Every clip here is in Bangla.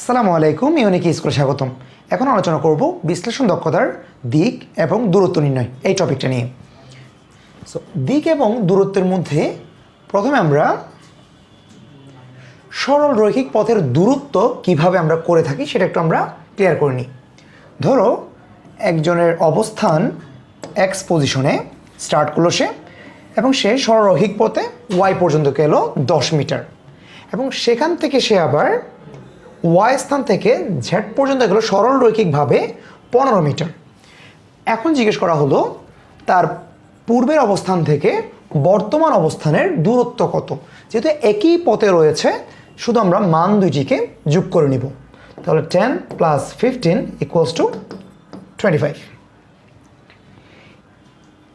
আসসালামু আলাইকুম, ইউনিক স্কুলে স্বাগতম। এখন আলোচনা করব বিশ্লেষণ দক্ষতার দিক এবং দূরত্ব নির্ণয়, এই টপিকটা নিয়ে। সো দিক এবং দূরত্বের মধ্যে প্রথমে আমরা সরল রৈখিক পথের দূরত্ব কীভাবে আমরা করে থাকি সেটা একটু আমরা ক্লিয়ার করে নিই। ধরো, একজনের অবস্থান এক্স পজিশনে স্টার্ট করল সে, এবং সে সরলরৈখিক পথে ওয়াই পর্যন্ত গেল দশ মিটার। এবং সেখান থেকে সে আবার ওয়াই স্থান থেকে ঝেড পর্যন্ত গেল সরল রৈখিকভাবে পনেরো মিটার। এখন জিজ্ঞেস করা হলো, তার পূর্বের অবস্থান থেকে বর্তমান অবস্থানের দূরত্ব কত? যেহেতু একই পথে রয়েছে, শুধু আমরা মান দুইটিকে যোগ করে নিব। তাহলে ten plus fifteen equals to twenty five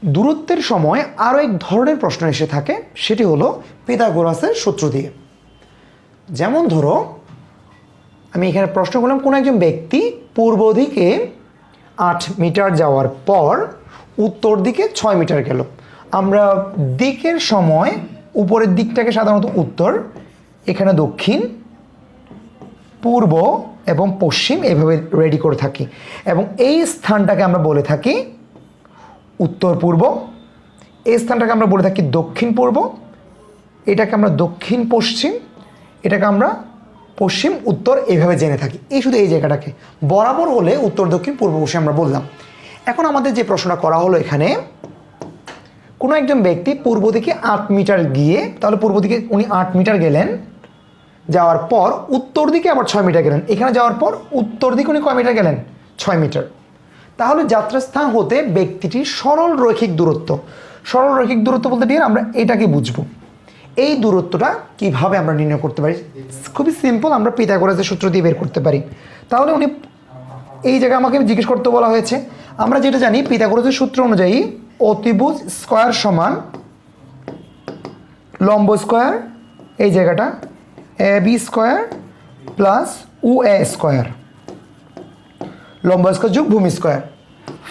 দূরত্বের সময় আরও এক ধরনের প্রশ্ন এসে থাকে, সেটি হলো পিতাগোরাসের সূত্র দিয়ে। যেমন ধরো আমি এখানে প্রশ্ন করলাম, কোনো একজন ব্যক্তি পূর্ব দিকে আট মিটার যাওয়ার পর উত্তর দিকে ছয় মিটার গেল? আমরা দিকের সময় উপরের দিকটাকে সাধারণত উত্তর, এখানে দক্ষিণ, পূর্ব এবং পশ্চিম এভাবে রেডি করে থাকি। এবং এই স্থানটাকে আমরা বলে থাকি উত্তর পূর্ব, এই স্থানটাকে আমরা বলে থাকি দক্ষিণ পূর্ব, এটাকে আমরা দক্ষিণ পশ্চিম, এটাকে আমরা পশ্চিম, উত্তর এইভাবে জেনে থাকি। এই শুধু এই জায়গাটাকে। বরাবর হলে উত্তর, দক্ষিণ, পূর্ব পশ্চিম আমরা বললাম। এখন আমাদের যে প্রশ্নটা করা হলো এখানে, কোনো একজন ব্যক্তি পূর্ব দিকে আট মিটার গিয়ে, তাহলে পূর্ব দিকে উনি আট মিটার গেলেন, যাওয়ার পর উত্তর দিকে আবার ছয় মিটার গেলেন। এখানে যাওয়ার পর উত্তর দিকে উনি কয় মিটার গেলেন? ছয় মিটার। তাহলে যাত্রাস্থান হতে ব্যক্তিটির সরল রৈখিক দূরত্ব। সরল রৈখিক দূরত্ব বলতে গিয়ে আমরা এটাকে বুঝব। এই দূরত্বটা কীভাবে আমরা নির্ণয় করতে পারি? খুবই সিম্পল আমরা পিথাগোরাসের সূত্র দিয়ে বের করতে পারি। তাহলে উনি এই জায়গায় আমাকে জিজ্ঞেস করতে বলা হয়েছে, আমরা যেটা জানি, পিথাগোরাসের সূত্র অনুযায়ী অতিভুজ স্কোয়ার সমান লম্ব স্কোয়ার, এই জায়গাটা, এ বি স্কোয়ার প্লাস উ এ স্কোয়ার, লম্ব স্কোয়ার যোগ ভূমি স্কোয়ার।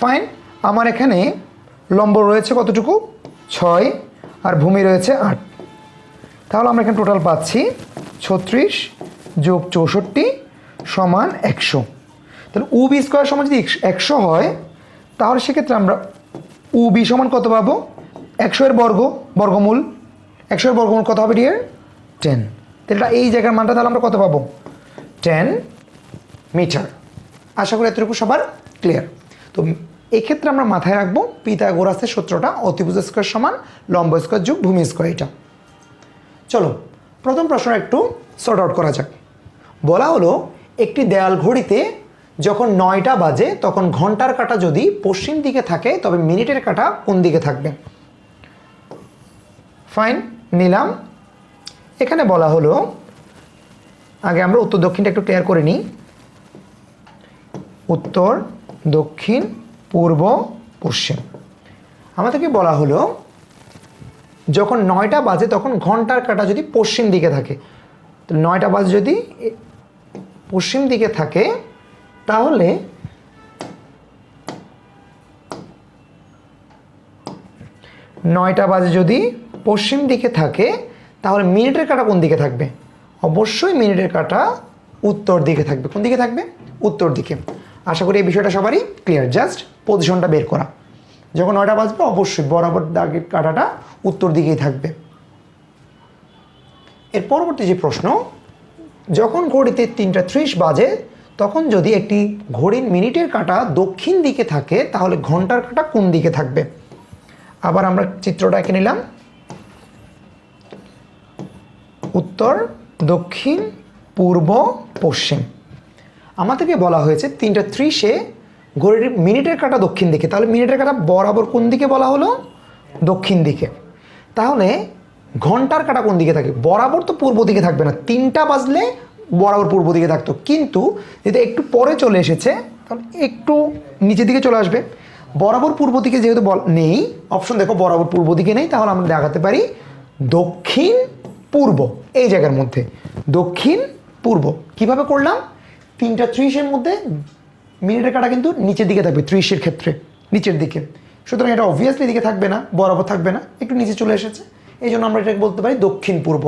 ফাইন আমার এখানে লম্ব রয়েছে কতটুকু? ছয়, আর ভূমি রয়েছে আট। তাহলে আমরা এখানে টোটাল পাচ্ছি ছত্রিশ যোগ চৌষট্টি সমান একশো। তাহলে উ বি স্কোয়ার সমান যদি একশো হয়, তাহলে সেক্ষেত্রে আমরা উ বি সমান কত পাবো? একশো এর বর্গ, বর্গমূল। একশো এর বর্গমূল কত হবে ডিয়ার টেন তাহলে এই জায়গার মানটা তাহলে আমরা কত পাবো? Ten metre. আশা করি এতটুকু সবার ক্লিয়ার তো এক্ষেত্রে আমরা মাথায় রাখব পিতাগোরাসের সূত্রটা অতিভুজ স্কোয়ার সমান লম্ব স্কোয়ার যোগ ভূমি স্কোয়ার এটা। চলো, প্রথম প্রশ্ন একটু সর্ট আউট করা যাক। বলা হলো, একটি দেয়াল ঘড়িতে যখন নয়টা বাজে, তখন ঘণ্টার কাঁটা যদি পশ্চিম দিকে থাকে, তবে মিনিটের কাঁটা কোন দিকে থাকবে? ফাইন নিলাম। এখানে বলা হলো, আগে আমরা উত্তর দক্ষিণটা একটু ক্লিয়ার করে নিই। উত্তর দক্ষিণ, পূর্ব, পশ্চিম। আমাদেরকে বলা হলো যখন নয়টা বাজে তখন ঘণ্টার কাঁটা যদি পশ্চিম দিকে থাকে। তো নয়টা বাজে যদি পশ্চিম দিকে থাকে, তাহলে নয়টা বাজে যদি পশ্চিম দিকে থাকে, তাহলে মিনিটের কাঁটা কোন দিকে থাকবে? অবশ্যই মিনিটের কাঁটা উত্তর দিকে থাকবে। কোন দিকে থাকবে? উত্তর দিকে। আশা করি এই বিষয়টা সবারই ক্লিয়ার জাস্ট পজিশনটা বের করা। যখন নয়টা বাজবে, অবশ্যই বরাবর দাগের কাঁটাটা উত্তর দিকেই থাকবে। এর পরবর্তী যে প্রশ্ন, যখন ঘড়িতে তিনটা ত্রিশ বাজে, তখন যদি একটি ঘড়ির মিনিটের কাঁটা দক্ষিণ দিকে থাকে, তাহলে ঘণ্টার কাঁটা কোন দিকে থাকবে? আবার আমরা চিত্রটা এঁকে নিলাম। উত্তর দক্ষিণ, পূর্ব, পশ্চিম। আমাদেরকে বলা হয়েছে তিনটা ত্রিশে ঘড়ির মিনিটের কাঁটা দক্ষিণ দিকে। তাহলে মিনিটের কাঁটা বরাবর কোন দিকে বলা হলো? দক্ষিণ দিকে। তাহলে ঘণ্টার কাটা কোন দিকে থাকে? বরাবর তো পূর্ব দিকে থাকবে না। তিনটা বাজলে বরাবর পূর্ব দিকে থাকতো। কিন্তু যদি একটু পরে চলে এসেছে, তাহলে একটু নিচের দিকে চলে আসবে। বরাবর পূর্ব দিকে যেহেতু নেই অপশন দেখো, বরাবর পূর্ব দিকে নেই, তাহলে আমরা দেখাতে পারি দক্ষিণ পূর্ব, এই জায়গার মধ্যে। দক্ষিণ পূর্ব। কীভাবে করলাম? তিনটা ত্রিশের মধ্যে মিনিটের কাটা কিন্তু নিচের দিকে থাকবে, ত্রিশের ক্ষেত্রে, নিচের দিকে। সুতরাং এটা অবভিয়াসলি দিকে থাকবে না, বরাবর থাকবে না, একটু নিচে চলে এসেছে। এই জন্য আমরা এটাকে বলতে পারি দক্ষিণ পূর্ব।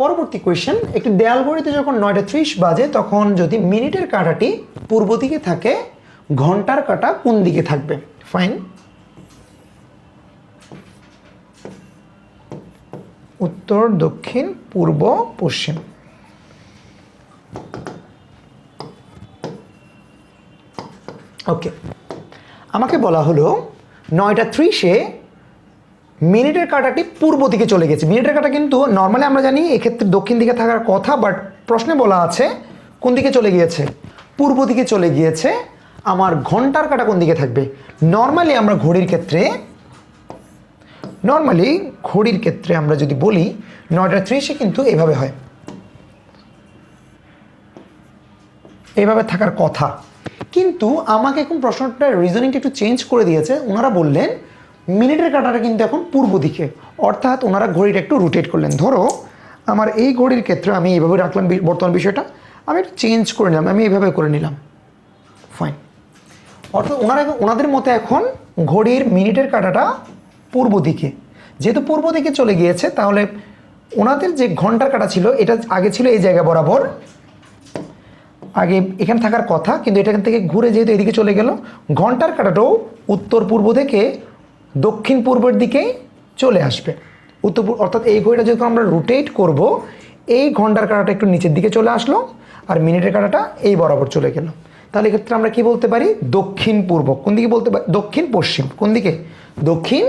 পরবর্তী কোয়েশ্চেন একটি দেয়াল ঘড়িতে যখন নয়টা ত্রিশ বাজে, তখন যদি মিনিটের কাঁটাটি পূর্ব দিকে থাকে, ঘণ্টার কাঁটা কোন দিকে থাকবে? ফাইন উত্তর, দক্ষিণ, পূর্ব, পশ্চিম। ওকে আমাকে বলা হলো নয়টা ত্রিশে মিনিটের কাঁটাটি পূর্ব দিকে চলে গেছে। মিনিটের কাঁটা কিন্তু নর্মালি আমরা জানি এক্ষেত্রে দক্ষিণ দিকে থাকার কথা বাট প্রশ্নে বলা আছে কোন দিকে চলে গিয়েছে? পূর্ব দিকে চলে গিয়েছে। আমার ঘণ্টার কাঁটা কোন দিকে থাকবে? নর্মালি আমরা ঘড়ির ক্ষেত্রে নর্মালি ঘড়ির ক্ষেত্রে আমরা যদি বলি নয়টা ত্রিশে কিন্তু এভাবে হয়। এভাবে থাকার কথা। কিন্তু আমাকে এখন প্রশ্নটা রিজনিংটা একটু চেঞ্জ করে দিয়েছে। ওনারা বললেন, মিনিটের কাঁটাটা কিন্তু এখন পূর্ব দিকে। অর্থাৎ ওনারা ঘড়িটা একটু রোটেট করলেন। ধরো, আমার এই ঘড়ির ক্ষেত্রে আমি এইভাবে রাখলাম বর্তমান বিষয়টা, আমি একটু চেঞ্জ করে নিলাম, আমি এইভাবে করে নিলাম। ফাইন অর্থাৎ ওনারা ওনাদের মতে এখন ঘড়ির মিনিটের কাঁটাটা পূর্ব দিকে। যেহেতু পূর্ব দিকে চলে গিয়েছে, তাহলে ওনাদের যে ঘণ্টার কাটা ছিল, এটা আগে ছিল এই জায়গা বরাবর। আগে এখানে থাকার কথা, কিন্তু এটা এখান থেকে ঘুরে যেহেতু এদিকে চলে গেল, ঘণ্টার কাঁটাটাও উত্তর পূর্ব থেকে দক্ষিণ পূর্বের দিকেই চলে আসবে। উত্তর পূর্ব- অর্থাৎ এই ঘড়িটা যখন আমরা রোটেট করব, এই ঘণ্টার কাঁটাটা একটু নিচের দিকে চলে আসলো, আর মিনিটের কাঁটাটা এই বরাবর চলে গেল। তাহলে এক্ষেত্রে আমরা কি বলতে পারি? দক্ষিণ পূর্ব। কোন দিকে বলতে পারি? দক্ষিণ পশ্চিম। কোন দিকে? দক্ষিণ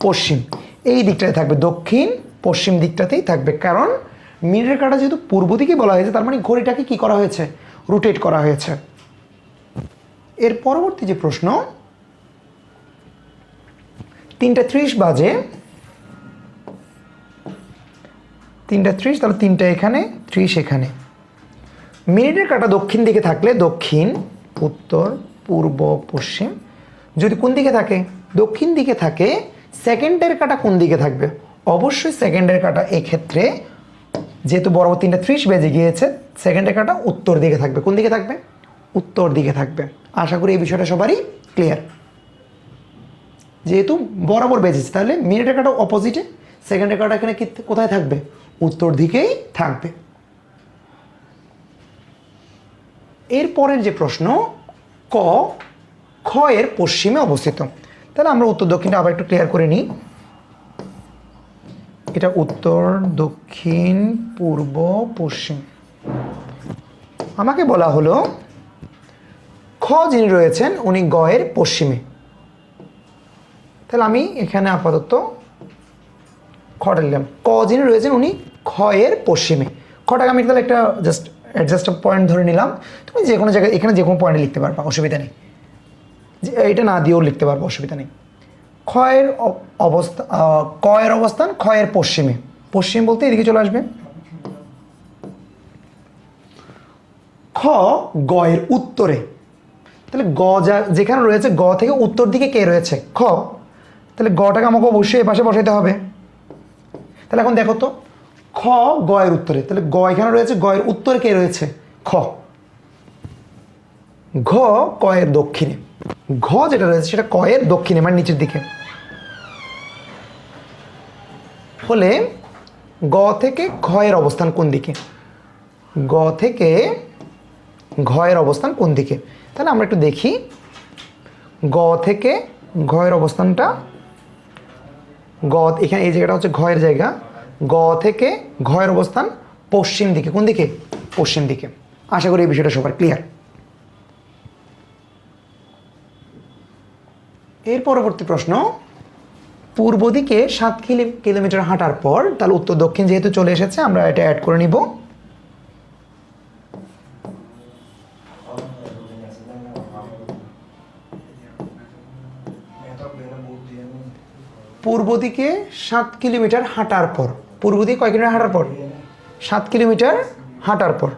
পশ্চিম। এই দিকটাতে থাকবে। দক্ষিণ পশ্চিম দিকটাতেই থাকবে। কারণ মিনিটের কাঁটা যেহেতু পূর্ব দিকে বলা হয়েছে, তার মানে ঘড়িটাকে কি করা হয়েছে? রোটেট করা হয়েছে। এর পরবর্তী যে প্রশ্ন, তিনটা ত্রিশ বাজে। তিনটা ত্রিশ, তাহলে তিনটা এখানে, ত্রিশ এখানে। মিনিটের কাটা দক্ষিণ দিকে থাকলে দক্ষিণ, উত্তর, পূর্ব, পশ্চিম। যদি কোন দিকে থাকে? দক্ষিণ দিকে থাকে। সেকেন্ডের কাটা কোন দিকে থাকবে? অবশ্যই সেকেন্ডের কাটা এক্ষেত্রে যেহেতু বরাবর তিনটা ত্রিশ বেজে গিয়েছে সেকেন্ড কাটা উত্তর দিকে থাকবে। কোন দিকে থাকবে? উত্তর দিকে থাকবে। আশা করি এই বিষয়টা সবারই ক্লিয়ার যেহেতু বরাবর বেজেছে, তাহলে মিনিট কাটা অপোজিটে সেকেন্ড কাটা এখানে কোথায় থাকবে? উত্তর দিকেই থাকবে। এরপরের যে প্রশ্ন, ক, খ এর পশ্চিমে অবস্থিত। তাহলে আমরা উত্তর দক্ষিণটা আবার একটু ক্লিয়ার করে নিই। এটা উত্তর, দক্ষিণ, পূর্ব, পশ্চিম। আমাকে বলা হলো, খ যিনি রয়েছেন, উনি গয়ের পশ্চিমে। তাহলে আমি এখানে আপাতত খটা নিলাম ক যিনি রয়েছেন, উনি ক্ষয়ের পশ্চিমে। খটাকে আমি তাহলে একটা জাস্ট অ্যাডজাস্ট পয়েন্ট ধরে নিলাম। তুমি যে কোনো জায়গায়, এখানে যে কোনো পয়েন্টে লিখতে পারবা, অসুবিধা নেই। এটা না দিয়েও লিখতে পারব, অসুবিধা নেই। ক্ষয়ের অবস্থা কয়ের অবস্থান ক্ষয়ের পশ্চিমে। পশ্চিম বলতে এদিকে চলে আসবে। খ, গয়ের উত্তরে। তাহলে গ যা, যেখানে রয়েছে গ থেকে উত্তর দিকে কে রয়েছে? খ। তাহলে গটাকে আমাকে অবশ্যই এপাশে পাশে বসাইতে হবে। তাহলে এখন দেখো তো, খ, গয়ের উত্তরে। তাহলে গ এখানে রয়েছে, গয়ের উত্তরে কে রয়েছে? খ। ঘ, কয়ের দক্ষিণে। ঘ যেটা রয়েছে সেটা কয়ের দক্ষিণে মানে নিচের দিকে। হলে গ থেকে ঘয়ের অবস্থান কোন দিকে? গ থেকে ঘয়ের অবস্থান কোন দিকে? তাহলে আমরা একটু দেখি। গ থেকে ঘয়ের অবস্থানটা, গ এখানে এই জায়গাটা হচ্ছে ঘয়ের জায়গা। গ থেকে ঘয়ের অবস্থান পশ্চিম দিকে, কোন দিকে? পশ্চিম দিকে। আশা করি এই বিষয়টা সবার ক্লিয়ার এর পরবর্তী প্রশ্ন পূর্ব দিকে সাত কিলো, কিলোমিটার হাঁটার পর, তাহলে উত্তর দক্ষিণ যেহেতু চলে এসেছে, আমরা এটা অ্যাড করে নিব। পূর্ব দিকে সাত কিলোমিটার হাঁটার পর, পূর্ব দিকে কয় কিলোমিটার হাঁটার পর? সাত কিলোমিটার হাঁটার পর।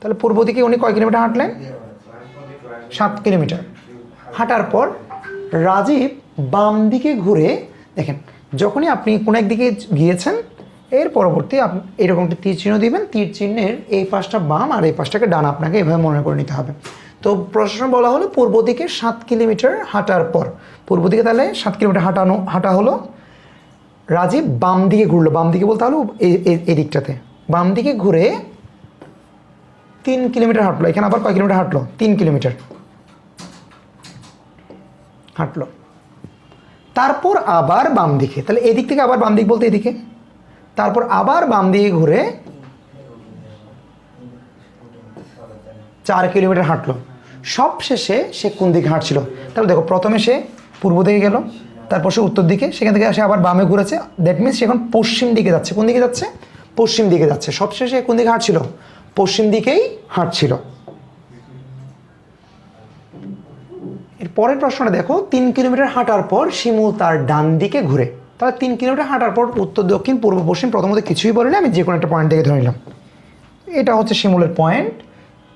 তাহলে পূর্ব দিকে উনি কয় কিলোমিটার হাঁটলেন? সাত কিলোমিটার। হাঁটার পর রাজীব বাম দিকে ঘুরে দেখেন, যখনই আপনি কোনো একদিকে গিয়েছেন, এর পরবর্তী আপনি এরকম একটা তীর চিহ্ন দিবেন, তীর চিহ্নের এই পাশটা বাম আর এই পাশটাকে ডান আপনাকে এভাবে মনে করে নিতে হবে। তো প্রশ্ন বলা হলো, পূর্ব দিকে সাত কিলোমিটার হাঁটার পর, পূর্ব দিকে তাহলে সাত কিলোমিটার হাঁটানো, হাঁটা হলো, রাজীব বাম দিকে ঘুরলো, বাম দিকে বলতে হলো এই- দিকটাতে বাম দিকে ঘুরে তিন কিলোমিটার হাঁটলো, এখানে আবার কয় কিলোমিটার হাঁটলো? তিন কিলোমিটার হাঁটলো। তারপর আবার বাম দিকে। তাহলে এদিক থেকে আবার বাম দিক বলতে এদিকে। তারপর আবার বাম দিকে ঘুরে চার কিলোমিটার হাঁটলো। সব শেষে সে কোন দিকে হাঁটছিল? তাহলে দেখো, প্রথমে সে পূর্ব দিকে গেল, তারপর সে উত্তর দিকে, সেখান থেকে সে আবার বামে ঘুরেছে। দ্যাট মিনস সে এখন পশ্চিম দিকে যাচ্ছে। কোন দিকে যাচ্ছে? পশ্চিম দিকে যাচ্ছে। সবশেষে কোন দিকে হাঁটছিল? পশ্চিম দিকেই হাঁটছিল। পরের প্রশ্নটা দেখো, তিন কিলোমিটার হাঁটার পর শিমুল তার ডান দিকে ঘুরে। তাহলে তিন কিলোমিটার হাঁটার পর উত্তর, দক্ষিণ, পূর্ব, পশ্চিম, প্রথমত কিছুই বলিনি, আমি যে কোনো একটা পয়েন্ট থেকে ধরে নিলাম। এটা হচ্ছে শিমুলের পয়েন্ট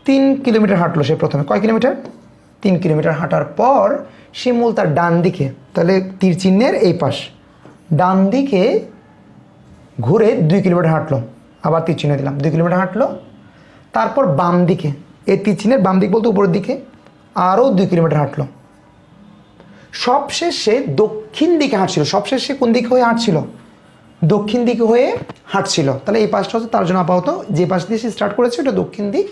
তিন কিলোমিটার হাঁটলো সে প্রথমে। কয় কিলোমিটার? তিন কিলোমিটার হাঁটার পর শিমুল তার ডান দিকে, তাহলে তীর চিহ্নের এই পাশ। ডান দিকে ঘুরে দুই কিলোমিটার হাঁটলো, আবার তীর চিহ্ন দিলাম, দুই কিলোমিটার হাঁটলো। তারপর বাম দিকে, এই তীর চিহ্নের বাম দিক বলতে উপরের দিকে, আরও দুই কিলোমিটার হাঁটলো। সবশেষে দক্ষিণ দিকে হাঁটছিল। সবশেষে কোন দিকে হয়ে হাঁটছিল? দক্ষিণ দিকে হয়ে হাঁটছিল। তাহলে এই পাশটা হচ্ছে তার জন্য আপাতত যে পাশ দিয়ে সে স্টার্ট করেছে, ওটা দক্ষিণ দিক।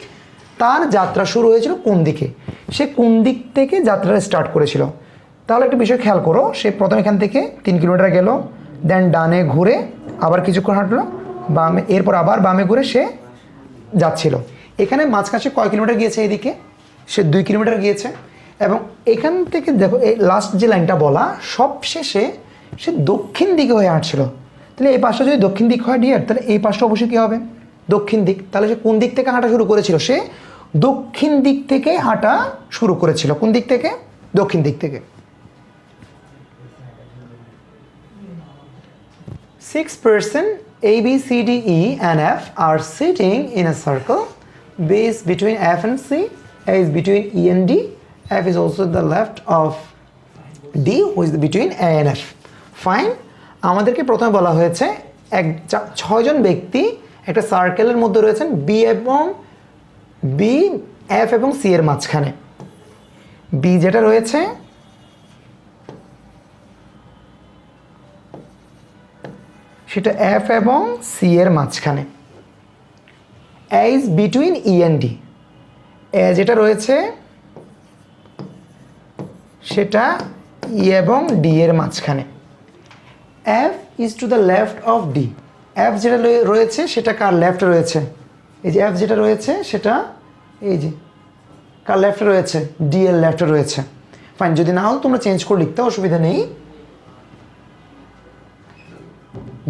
তার যাত্রা শুরু হয়েছিল কোন দিকে? সে কোন দিক থেকে যাত্রাটা স্টার্ট করেছিল? তাহলে একটা বিষয় খেয়াল করো, সে প্রথম এখান থেকে তিন কিলোমিটার গেল দেন ডানে ঘুরে আবার কিছুক্ষণ হাঁটলো, বামে, এরপর আবার বামে ঘুরে সে যাচ্ছিল। এখানে মাঝখানে কয় কিলোমিটার গিয়েছে এদিকে? সে দুই কিলোমিটার গিয়েছে। এবং এখান থেকে দেখো এই লাস্ট যে লাইনটা বলা সব শেষে সে দক্ষিণ দিকে হয়ে হাঁটছিল তাহলে এই পাশটা যদি দক্ষিণ দিক হয় ডিয়ার তাহলে এই পাশটা অবশ্যই কী হবে দক্ষিণ দিক তাহলে সে কোন দিক থেকে হাঁটা শুরু করেছিল সে দক্ষিণ দিক থেকে হাঁটা শুরু করেছিল কোন দিক থেকে দক্ষিণ দিক থেকে Six person A, B, C, D, E and F are sitting in a circle. B is between F and C. A is between E and. F is also the left of D, who is between A and F. Fine. আমাদেরকে প্রথমে বলা হয়েছে এক ছয়জন ব্যক্তি একটা সার্কেলের মধ্যে রয়েছেন বি এবং বি এফ এবং সি এর মাঝখানে বি যেটা রয়েছে, সেটা এফ এবং সি এর মাঝখানে A is between E and D A যেটা রয়েছে সেটা ই এবং ডি এর মাঝখানে। F is to the left of D F যেটা রয়েছে সেটা কার লেফট রয়েছে? এই যে এফ যেটা রয়েছে সেটা এই যে কার লেফটে রয়েছে? ডি এর লেফটে রয়েছে। ফাইন যদি না হল তোমরা চেঞ্জ করে লিখতে অসুবিধা নেই।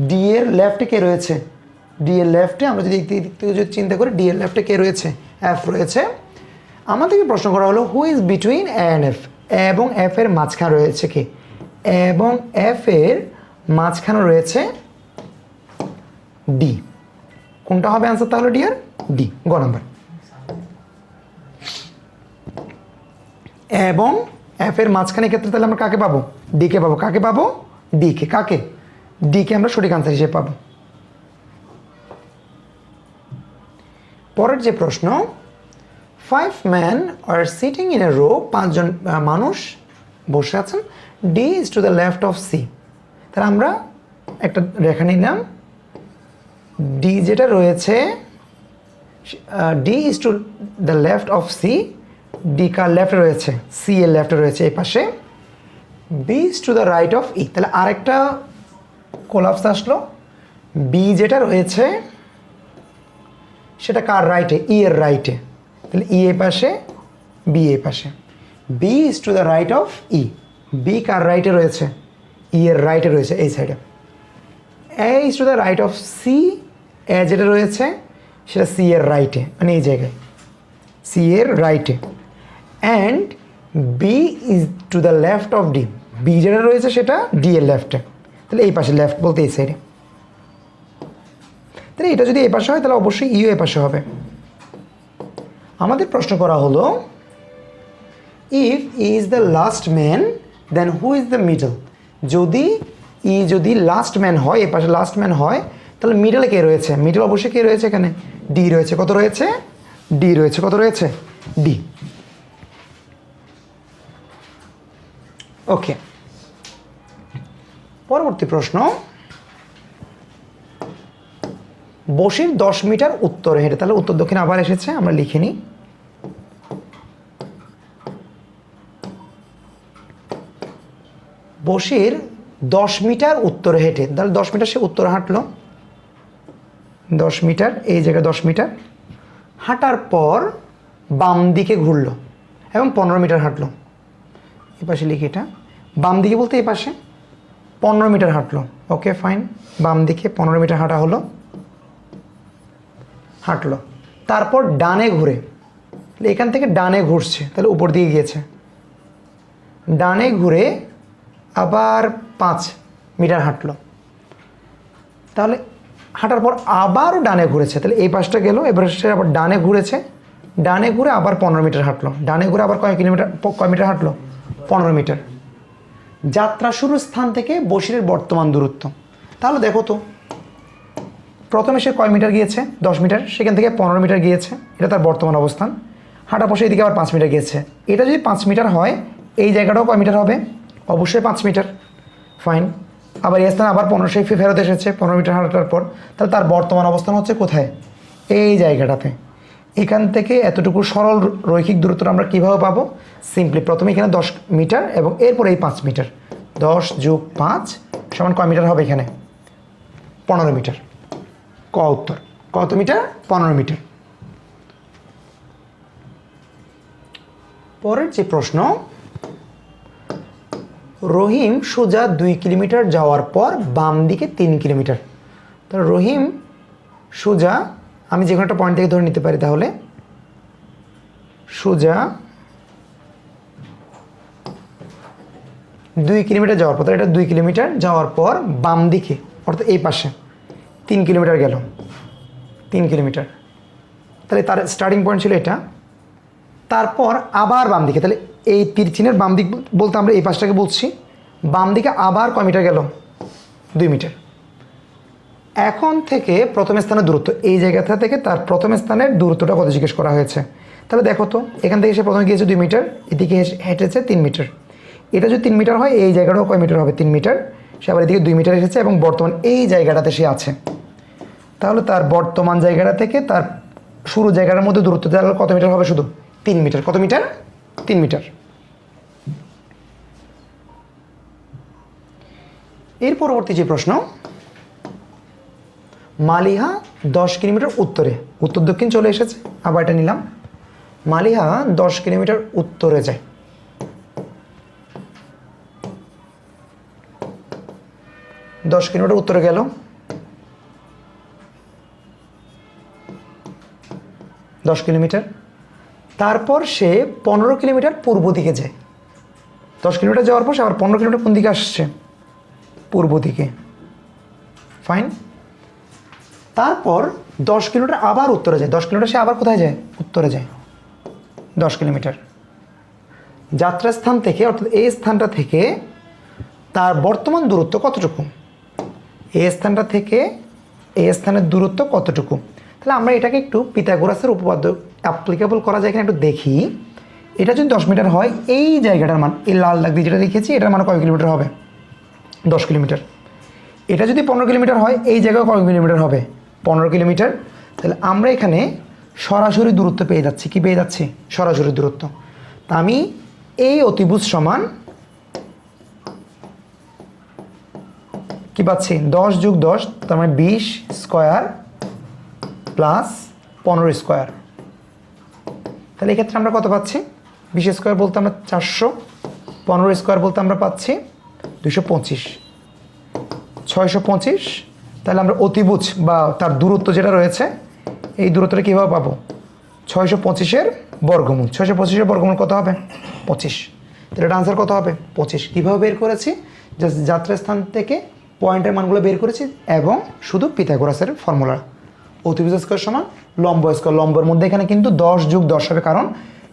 ডি এর লেফটে কে রয়েছে? ডি এর লেফটে আমরা যদি দিক থেকে যদি চিন্তা করি ডি এর লেফটে কে রয়েছে? এফ রয়েছে। আমাদেরকে প্রশ্ন করা হলো who is between A and F এবং এফ এর মাঝখানে রয়েছে কে? এবং এফ এর মাঝখানে রয়েছে ডি কোনটা হবে অ্যান্সার তাহলে ডি আর ডি গ নাম্বার। এবং এফ এর মাঝখানে ক্ষেত্রে তাহলে আমরা কাকে পাবো? ডি কে পাবো। কাকে পাবো? ডি কে। কাকে? ডি কে আমরা সঠিক আনসার হিসেবে পাবো। পরের যে প্রশ্ন five man are sitting in a row পাঁচজন মানুষ বসে আছেন। D is to the left of C তাহলে আমরা একটা রেখা নিলাম। ডি যেটা রয়েছে D is to the left of C D কার লেফটে রয়েছে? সি এর লেফটে রয়েছে এই পাশে। B is to the right of E তাহলে আরেকটা কোলাপস আসলো। বি যেটা রয়েছে, সেটা কার রাইটে ই এর রাইটে তাহলে ই এ পাশে বি এ পাশে। B is to the right of E B কার রাইটে রয়েছে? ই এর রাইটে রয়েছে এই সাইডে A is to the right of C A যেটা রয়েছে, সেটা সি এর রাইটে মানে এই জায়গায়। সি এর রাইটে and B is to the left of D B যেটা রয়েছে সেটা ডি এর লেফটে তাহলে এই পাশে লেফট বলতে এই সাইডে তাহলে এটা যদি এ পাশে হয়, তাহলে অবশ্যই ইও এ পাশে হবে। আমাদের প্রশ্ন করা হলো if E is the last man then who is the middle যদি ই যদি লাস্ট ম্যান হয়, এ পাশে লাস্ট ম্যান হয়, তাহলে মিডলে কে রয়েছে? মিডল অবশ্যই কে রয়েছে এখানে? ডি রয়েছে। কত রয়েছে? ডি রয়েছে। কত রয়েছে? ডি ওকে পরবর্তী প্রশ্ন, বসির দশ মিটার উত্তরে হেঁটে, তাহলে উত্তর দক্ষিণ আবার এসেছে, আমরা লিখে নিই। বসির দশ মিটার উত্তরে হেঁটে, তাহলে দশ মিটার সে উত্তরে হাঁটলো। দশ মিটার, এই জায়গায় দশ মিটার। হাঁটার পর বাম দিকে ঘুরলো এবং পনেরো মিটার হাঁটলো। এ পাশে লিখি এটা। বাম দিকে বলতে এই পাশে পনেরো মিটার হাঁটলো। ওকে, ফাইন। বাম দিকে পনেরো মিটার হাঁটা হলো। হাঁটলো। তারপর ডানে ঘুরে। এখান থেকে ডানে ঘুরছে, তাহলে উপর দিকে গিয়েছে। ডানে ঘুরে আবার পাঁচ মিটার হাঁটলো। তাহলে হাঁটার পর আবারও ডানে ঘুরেছে। তাহলে এই পাশটা গেল, এবার সে আবার ডানে ঘুরেছে। ডানে ঘুরে আবার পনেরো মিটার হাঁটলো। ডানে ঘুরে আবার কয় কিলোমিটার, কয় মিটার হাঁটলো? পনেরো মিটার। যাত্রা শুরুর স্থান থেকে বসিরের বর্তমান দূরত্ব। তাহলে দেখো তো, প্রথমে সে কয় মিটার গিয়েছে? দশ মিটার। সেখান থেকে পনেরো মিটার গিয়েছে। এটা তার বর্তমান অবস্থান। হাঁটা পশে এদিকে আবার পাঁচ মিটার গিয়েছে। এটা যদি পাঁচ মিটার হয়, এই জায়গাটাও কয় মিটার হবে? অবশ্যই পাঁচ মিটার। ফাইন আবার স্থানে আবার পনেরো সেই ফেরত এসেছে, পনেরো মিটার হাঁটার পর। তাহলে তার বর্তমান অবস্থান হচ্ছে কোথায়? এই জায়গাটাতে। এখান থেকে এতটুকু সরল রৈখিক দূরত্বটা আমরা কীভাবে পাবো? সিম্পলি প্রথমে এখানে দশ মিটার এবং এরপর এই পাঁচ মিটার। দশ যোগ পাঁচ সমান কয় মিটার হবে এখানে? পনেরো মিটার। ক উত্তর? কত মিটার? পনেরো মিটার। পরের যে প্রশ্ন রহিম সোজা দুই কিলোমিটার যাওয়ার পর বাম দিকে তিন কিলোমিটার। তাহলে রহিম সোজা, আমি যে কোনো একটা পয়েন্ট থেকে ধরে নিতে পারি তাহলে। সোজা দুই কিলোমিটার যাওয়ার পর এটা দুই কিলোমিটার যাওয়ার পর বাম দিকে, অর্থাৎ এই পাশে। তিন কিলোমিটার গেল। তিন কিলোমিটার। তাহলে তার স্টার্টিং পয়েন্ট ছিল এটা। তারপর আবার বাম দিকে, তাহলে এই তীর চিহ্নের বাম দিক বলতে আমরা এই পাশটাকে বলছি। বাম দিকে আবার কয় মিটার গেল? দুই মিটার। এখন থেকে প্রথম স্থানের দূরত্ব। এই জায়গাটা থেকে তার প্রথম স্থানের দূরত্বটা কত জিজ্ঞেস করা হয়েছে? তাহলে দেখো তো, এখান থেকে সে প্রথমে গিয়েছে দুই মিটার, এদিকে হেঁটেছে তিন মিটার। এটা যদি তিন মিটার হয়, এই জায়গাটাও কয় মিটার হবে? তিন মিটার। সে আবার এদিকে দুই মিটার এসেছে এবং বর্তমান এই জায়গাটাতে সে আছে। তাহলে তার বর্তমান জায়গাটা থেকে তার শুরু জায়গাটার মধ্যে দূরত্ব তাহলে কত মিটার হবে শুধু? তিন মিটার। কত মিটার? তিন মিটার। এর পরবর্তী যে প্রশ্ন, মালিহা দশ কিলোমিটার উত্তরে, উত্তর দক্ষিণ চলে এসেছে, আবার এটা নিলাম। মালিহা দশ কিলোমিটার উত্তরে যায়। দশ কিলোমিটার উত্তরে গেল। দশ কিলোমিটার। তারপর সে পনেরো কিলোমিটার পূর্ব দিকে যায়। দশ কিলোমিটার যাওয়ার পর সে আবার পনেরো কিলোমিটার কোন দিকে আসছে? পূর্ব দিকে। ফাইন তারপর দশ কিলোমিটার আবার উত্তরে যায়। দশ কিলোমিটার সে আবার কোথায় যায়? উত্তরে যায়। দশ কিলোমিটার। যাত্রাস্থান থেকে, অর্থাৎ এই স্থানটা থেকে তার বর্তমান দূরত্ব কতটুকু? এই স্থানটা থেকে এই স্থানের দূরত্ব কতটুকু? তাহলে আমরা এটাকে একটু পিতাগোরাসের উপপাদ্য অ্যাপ্লিকেবল করা যায় কিনা একটু দেখি। এটা যদি দশ মিটার হয়, এই জায়গাটার মান, এই লাল দাগ দিয়ে যেটা লিখেছি এটার মান কয় কিলোমিটার হবে? দশ কিলোমিটার। এটা যদি পনেরো কিলোমিটার হয়, এই জায়গায় কয় কিলোমিটার হবে? পনেরো কিলোমিটার। তাহলে আমরা এখানে সরাসরি দূরত্ব পেয়ে যাচ্ছি। কি পেয়ে যাচ্ছি? সরাসরি দূরত্ব। তা আমি এই অতিভুজ সমান কি পাচ্ছি? দশ যুগ দশ, তার মানে বিশ স্কোয়ার প্লাস পনেরো স্কোয়ার তাহলে এক্ষেত্রে আমরা কত পাচ্ছি? বিশ স্কোয়ার বলতে আমরা চারশো, পনেরো স্কোয়ার বলতে আমরা পাচ্ছি দুশো পঁচিশ। ছয়শো পঁচিশ, তাহলে আমরা অতিভুজ বা তার দূরত্ব যেটা রয়েছে, এই দূরত্বটা কীভাবে পাবো? ছয়শো পঁচিশের বর্গমূল। ছয়শো পঁচিশের বর্গমূল কত হবে? পঁচিশ। তাহলে এটা আনসার কত হবে? পঁচিশ। কীভাবে বের করেছি? জাস্ট যাত্রাস্থান থেকে পয়েন্টের মানগুলো বের করেছি এবং শুধু পিথাগোরাসের ফর্মুলা অতিভুজ স্কোয়ার সমান লম্ব স্কোয়ার। লম্বের মধ্যে এখানে কিন্তু দশ যুগ দশ হবে, কারণ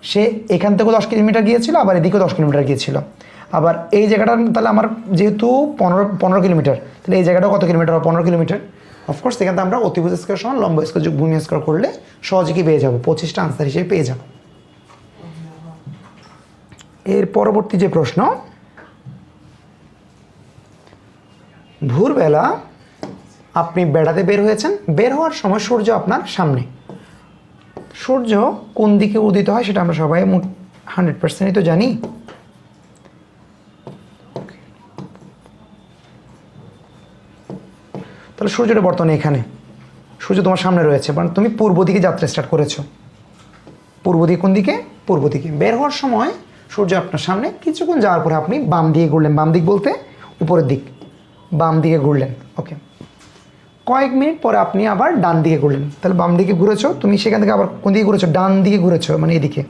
সে এখান থেকেও দশ কিলোমিটার গিয়েছিল, আবার এদিকেও দশ কিলোমিটার গিয়েছিল। আবার এই জায়গাটা তাহলে আমার যেহেতু পনেরো পনেরো কিলোমিটার, তাহলে এই জায়গাটাও কত কিলোমিটার হবে? পনেরো কিলোমিটার। অফকোর্স এখান থেকে আমরা অতিভুজ স্কোয়ার সমান লম্ব স্কোয়ার যুগ ভূমি স্কোয়ার করলে সহজে কি পেয়ে যাব? পঁচিশটা আনসার হিসেবে পেয়ে যাব। এর পরবর্তী যে প্রশ্ন, ভোরবেলা আপনি বেড়াতে বের হয়েছেন, বের হওয়ার সময় সূর্য আপনার সামনে। সূর্য কোন দিকে উদিত হয় সেটা আমরা সবাই হান্ড্রেড পার্সেন্টই তো জানি। তাহলে সূর্যটা বর্তমানে এখানে। সূর্য তোমার সামনে রয়েছে মানে তুমি পূর্ব দিকে যাত্রা স্টার্ট করেছ। পূর্ব দিকে কোন দিকে? পূর্ব দিকে। বের হওয়ার সময় সূর্য আপনার সামনে, কিছুক্ষণ যাওয়ার পরে আপনি বাম দিকে ঘুরলেন, বাম দিক বলতে উপরের দিক। বাম দিকে ঘুরলেন ওকে কয়েক মিনিট পরে আপনি আবার ডান দিকে ঘুরলেন। তাহলে বাম দিকে ঘুরেছো, তুমি সেখান থেকে আবার কোন দিকে ঘুরেছো? ডান দিকে ঘুরেছো মানে এদিকে।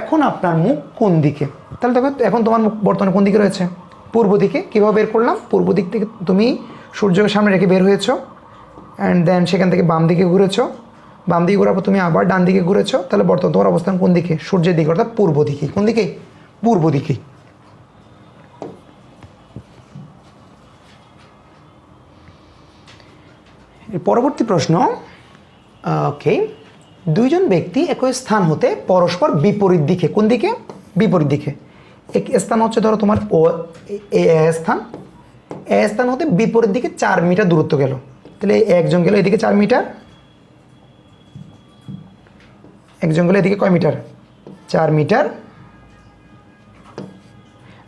এখন আপনার মুখ কোন দিকে? তাহলে দেখো, এখন তোমার মুখ বর্তমানে কোন দিকে রয়েছে? পূর্ব দিকে। কীভাবে বের করলাম? পূর্ব দিক থেকে তুমি সূর্যকে সামনে রেখে বের হয়েছো অ্যান্ড দেন সেখান থেকে বাম দিকে ঘুরেছো। বাম দিকে ঘোরার পর তুমি আবার ডান দিকে ঘুরেছো। তাহলে বর্তমান তোমার অবস্থান কোন দিকে? সূর্যের দিকে, অর্থাৎ পূর্ব দিকে। কোন দিকে? পূর্ব দিকে। পরবর্তী প্রশ্ন, ওকে, দুইজন ব্যক্তি একই স্থান হতে পরস্পর বিপরীত দিকে, কোন দিকে? বিপরীত দিকে। এক স্থান হচ্ছে ধরো তোমার ও, এ স্থান। এ স্থান হতে বিপরীত দিকে চার মিটার দূরত্ব গেল। তাহলে একজন গেল এদিকে চার মিটার। একজন গেলে এদিকে কয় মিটার? চার মিটার।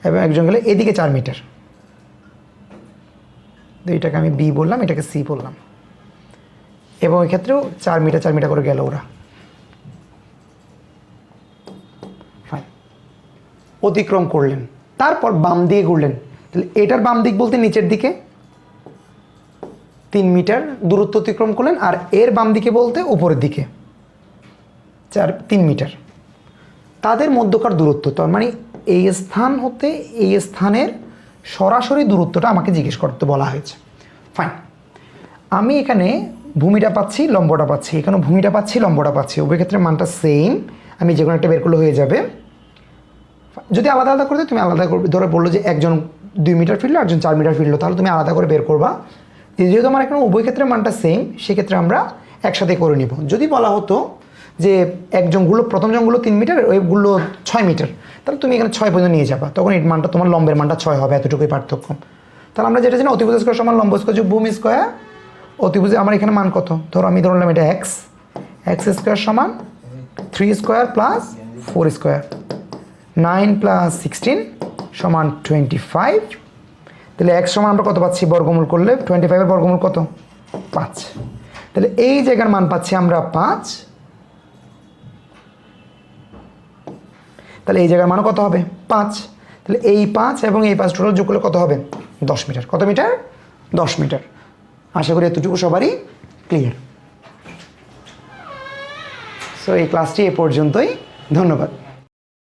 এবং একজন গেলে এদিকে চার মিটার। তো এটাকে আমি বি বললাম, এটাকে সি বললাম। এবং এক্ষেত্রেও চার মিটার চার মিটার করে গেল ওরা. অতিক্রম করলেন। তারপর বাম দিকে ঘুরলেন। তাহলে এটার বাম দিক বলতে নিচের দিকে তিন মিটার দূরত্ব অতিক্রম করলেন আর এর বাম দিকে বলতে উপরের দিকে চার, তিন মিটার। তাদের মধ্যকার দূরত্ব, তার মানে এই স্থান হতে এই স্থানের সরাসরি দূরত্বটা আমাকে জিজ্ঞেস করতে বলা হয়েছে। ফাইন আমি এখানে ভূমিটা পাচ্ছি লম্বটা পাচ্ছি। এখানে ভূমিটা পাচ্ছি লম্বটা পাচ্ছি। উভয় ক্ষেত্রে মানটা সেম আমি যে কোনো একটা বের করলে হয়ে যাবে। যদি আলাদা আলাদা করে দিই, তুমি আলাদা করবে ধরে বলল যে একজন দুই মিটার ফিরলো একজন চার মিটার ফিরলো তাহলে তুমি আলাদা করে বের করবা। যেহেতু আমার এখানে উভয় ক্ষেত্রে মানটা সেম সেক্ষেত্রে আমরা একসাথে করে নিব। যদি বলা হতো যে একজনগুলো প্রথম জনগুলো তিন মিটার ওইগুলো ছয় মিটার তাহলে তুমি এখানে ছয় পর্যন্ত নিয়ে যাবা। তখন এই মানটা তোমার লম্বের মানটা ছয় হবে এতটুকুই পার্থক্য। তাহলে আমরা যেটা জানি অতিভুজ স্কোয়ার সমান লম্ব স্কোয়ার ভূমি স্কোয়ার অতিভুজে আমার এখানে মান কত? ধরো আমি ধরলাম এটা এক্স এক্স স্কোয়ার সমান three square plus four square nine plus sixteen সমান টোয়েন্টি ফাইভ তাহলে এক্স সমান আমরা কত পাচ্ছি? বর্গমূল করলে টোয়েন্টি ফাইভের বর্গমূল কত? পাঁচ। তাহলে এই জায়গার মান পাচ্ছি আমরা পাঁচ। তাহলে এই জায়গার মান কত হবে? পাঁচ। তাহলে এই পাঁচ এবং এই পাঁচ টোটাল যোগ করলে কত হবে? দশ মিটার। কত মিটার? দশ মিটার। আশা করি এতটুকু সবারই ক্লিয়ার সো এই ক্লাসটি এ পর্যন্তই। ধন্যবাদ।